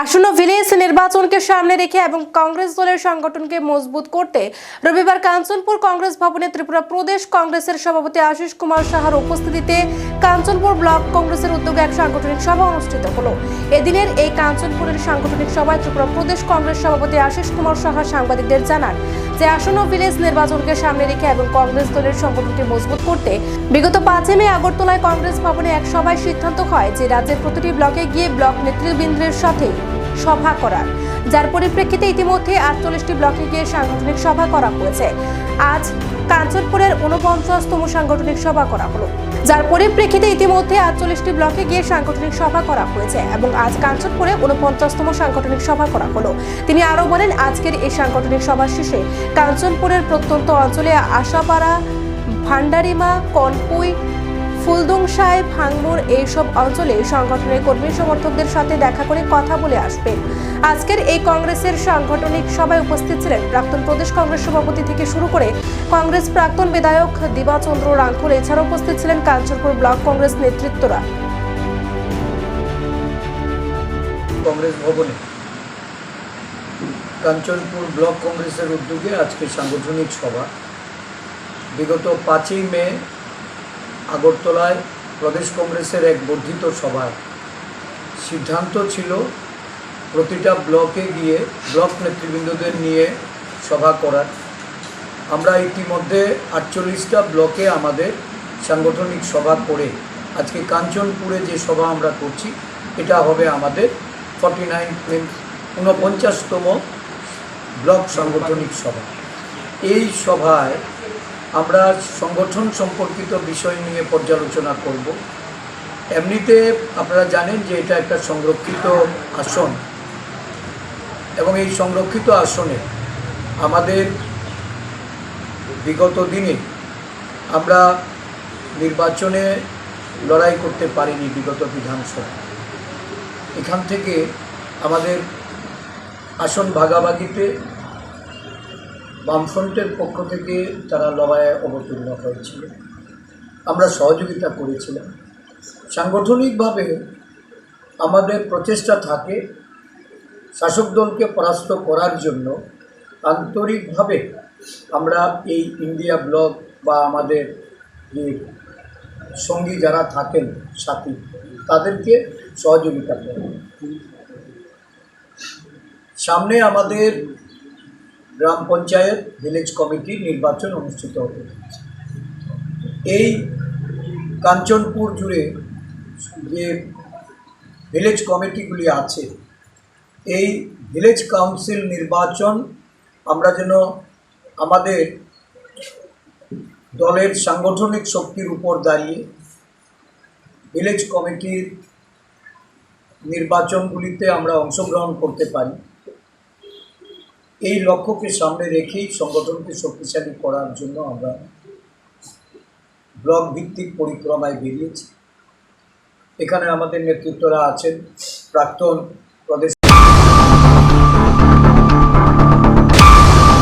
আসন্ন ভিলেজ নির্বাচনকে সামনে রেখে এবং কংগ্রেস দলের সংগঠনকে মজবুত করতে রবিবার কাঞ্চনপুর কংগ্রেস ভবনে ত্রিপুরা প্রদেশ কংগ্রেসের সভাপতি আশিস কুমার সাহার উপস্থিতিতে কাঞ্চনপুর ব্লক কংগ্রেসের উদ্যোগে এক সাংগঠনিক সভা অনুষ্ঠিত হলো। এদিনের এই কাঞ্চনপুরের সাংগঠনিক সভায় ত্রিপুরা প্রদেশ কংগ্রেস সভাপতি আশিস কুমার সাহা সাংবাদিকদের জানান যে আসন্ন ভিলেজ নির্বাচনকে সামনে রেখে এবং কংগ্রেস দলের সংগঠনকে মজবুত করতে বিগত পাঁচই মে আগরতলায় কংগ্রেস ভবনে এক সভায় সিদ্ধান্ত হয় যে রাজ্যের প্রতিটি ব্লকে গিয়ে ব্লক নেতৃবৃন্দের সাথে সভা করার। যার পরিপ্রেক্ষিতে ইতিমধ্যে আটচল্লিশটি ব্লকে গিয়ে সাংগঠনিক সভা করা হয়েছে। আজ কাঞ্চনপুরের উনপঞ্চাশতম সাংগঠনিক সভা করা হলো। যার পরিপ্রেক্ষিতে ইতিমধ্যে আটচল্লিশটি ব্লকে গিয়ে সাংগঠনিক সভা করা হয়েছে এবং আজ কাঞ্চনপুরে উনপঞ্চাশতম সাংগঠনিক সভা করা হলো। তিনি আরও বলেন, আজকের এই সাংগঠনিক সভা শেষে কাঞ্চনপুরের প্রত্যন্ত অঞ্চলে আশাপাড়া ভান্ডারিমা কনপুই ফুলদংশায় ভাঙমুর এইসব অঞ্চলে সংগঠনের কর্মী সমর্থকদের সাথে দেখা করে কথা বলে আসবেন। আজকের এই কংগ্রেসের সাংগঠনিক সভায় উপস্থিত ছিলেন প্রাক্তন প্রদেশ কংগ্রেস সভাপতি থেকে শুরু করে কংগ্রেস প্রাক্তন বিধায়ক দিবাচন্দ্র রাঙ্কুল। এছাড়াও উপস্থিত ছিলেন কাঞ্চনপুর ব্লক কংগ্রেস নেতৃত্বরা। কংগ্রেস ভবনে কাঞ্চনপুর ব্লক কংগ্রেসের উদ্যোগে আজকে সাংগঠনিক সভা। বিগত পাঁচই মে আগরতলায় প্রদেশ কংগ্রেসের এক বর্ধিত সভায় সিদ্ধান্ত ছিল প্রতিটা ব্লকে গিয়ে ব্লক নেতৃবৃন্দদের নিয়ে সভা করার। আমরা ইতিমধ্যে আটচল্লিশটা ব্লকে আমাদের সাংগঠনিক সভা করে আজকে কাঞ্চনপুরে যে সভা আমরা করছি, এটা হবে আমাদের ফর্টি নাইন ঊনপঞ্চাশতম ব্লক সাংগঠনিক সভা। এই সভায় আমরা সংগঠন সম্পর্কিত বিষয় নিয়ে পর্যালোচনা করব। এমনিতে আপনারা জানেন যে এটা একটা সংরক্ষিত আসন। এবং এই সংরক্ষিত আসনে আমাদের বিগত দিনে আমরা নির্বাচনে লড়াই করতে পারিনি বিগত বিধানসভা এখান থেকে আমাদের আসন ভাগাভাগিতে বামফ্রন্টের পক্ষ থেকে তারা লড়াইয়ে অবতীর্ণ হয়েছিল। আমরা সহযোগিতা করেছিলাম। সাংগঠনিকভাবে আমাদের প্রচেষ্টা থাকে শাসক দলকে পরাস্ত করার জন্য। আন্তরিকভাবে আমরা এই ইন্ডিয়া ব্লক বা আমাদের যে সঙ্গী যারা থাকেন সাথী, তাদেরকে সহযোগিতা করি। সামনে আমাদের গ্রাম পঞ্চায়েত ভিলেজ কমিটি নির্বাচন অনুষ্ঠিত হতে। এই কাঞ্চনপুর জুড়ে যে ভিলেজ কমিটিগুলি আছে, এই ভিলেজ কাউন্সিল নির্বাচন আমরা যেন আমাদের দলের সাংগঠনিক শক্তির উপর দাঁড়িয়ে ভিলেজ কমিটির নির্বাচনগুলিতে আমরা অংশগ্রহণ করতে পারি এই লক্ষ্যকে সামনে রেখেই সংগঠনকে শক্তিশালী করার জন্য আমরা ব্লক ভিত্তিক পরিক্রমায় বেরিয়েছি। এখানে আমাদের নেতৃত্বরা আছেন প্রাক্তন প্রদেশ